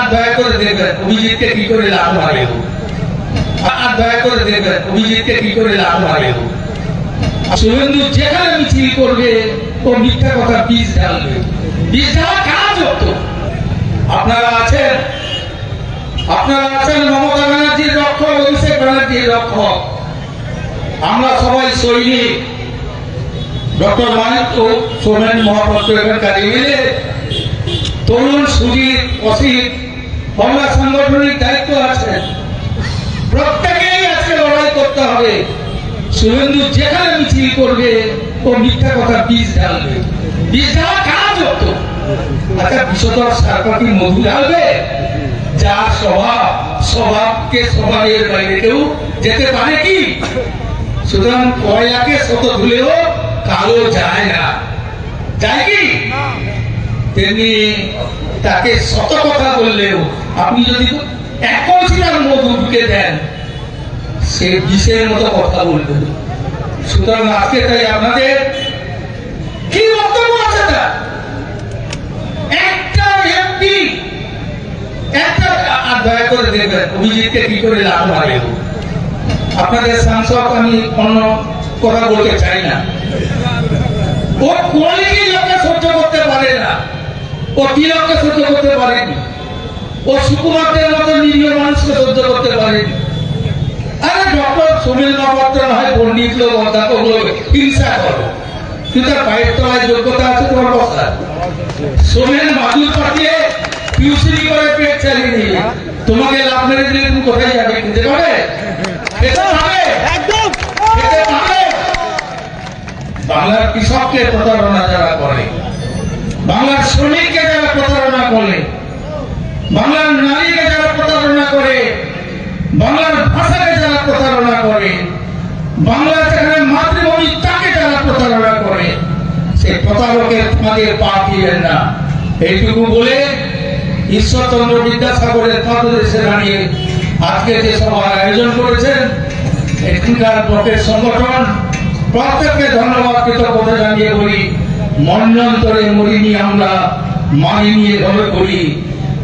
আর দয়া করে দেখবেন, অভিজিৎকে কি করে লাভ ও। আর দয়া করে দেখবেন, অভিজিৎকে কি করে লাভ ও। শুভেন্দু যেখানে মিছিল করবে, ও মিথ্যা কথা বীজ ঢালবে। বীজ ঢালা কাজ হতো আপনারা আছেন? আপনারা আছেন মমতা ব্যানার্জির রক্ষক, অভিষেক ব্যানার্জির রক্ষক। আমরা সবাই সৈনিক। ডক্টর মানিক সোমেন মহাপাত্র এখানকার এমএলএ। তরুণ সুজিত, অসিত বাংলা সাংগঠনিক দায়িত্ব আছে। প্রত্যেকেই আজকে লড়াই করতে হবে। শুভেন্দু যেখানে মিছিল করবে ও মিথ্যা কথা বীজ ঢালবে। বীজ ঢালা কাজ হতো আচ্ছা বিশ্বধর সারপা কি মধু ঢালবে? যার স্বভাব স্বভাবকে স্বভাবের বাইরে কেউ যেতে পারে কি? সুতরাং কয়লাকে শত ধুলেও কালো যায় না। যায় কি? তেমনি তাকে শত কথা বললেও আপনি যদি এক কলসি তার মধু ঢুকে দেন, সে বিষের মতো কথা বলবে। সুতরাং আজকে তাই আপনাদের কি বক্তব্য আছে একটা একটা দয়া করে অভিজিৎকে কি করে লাভ আপনাদের সাংসদ আমি অন্য কথা বলতে চাই না। ও কোয়ালিটি লোককে সহ্য করতে পারে না? ও তিলককে সহ্য করতে পারেনি। ও সুকুমারদের মতো নিরীহ মানুষকে সহ্য করতে পারেনি আরে ডক্টর সুনীল মহাপাত্র হয় পণ্ডিত লোক অধ্যাপক লোক হিংসা করো। কিন্তু তার পায়ের তলায় যোগ্যতা আছে তোমার কথা সোমেন বাদুর পাঠিয়ে টিউশনি করে পেট চালিয়ে নিয়ে তোমাকে লাভ মেরে দিলে তুমি কোথায় যাবে? খেতে পারে খেতে পারে একদম। খেতে পারে বাংলার কৃষককে প্রতারণা যারা করে বাংলার শ্রমিককে বাংলার নারীকে যারা প্রতারণা করে, বাংলার ভাষাকে যারা প্রতারণা করে বাংলা যেখানে মাতৃভূমি তাকে যারা প্রতারণা করে, সেই প্রতারকের ফাঁদে পা দিবেন না। এইটুকু বলে ঈশ্বরচন্দ্র বিদ্যাসাগরের পাদদেশে দাঁড়িয়ে আজকে যে সভার আয়োজন করেছেন, এখানকার ব্লকের সংগঠন, প্রত্যেককে ধন্যবাদ, কৃতজ্ঞতা জানিয়ে বলি, মন্যন্তরে মরিনি আমরা মানিনি এভাবে করি।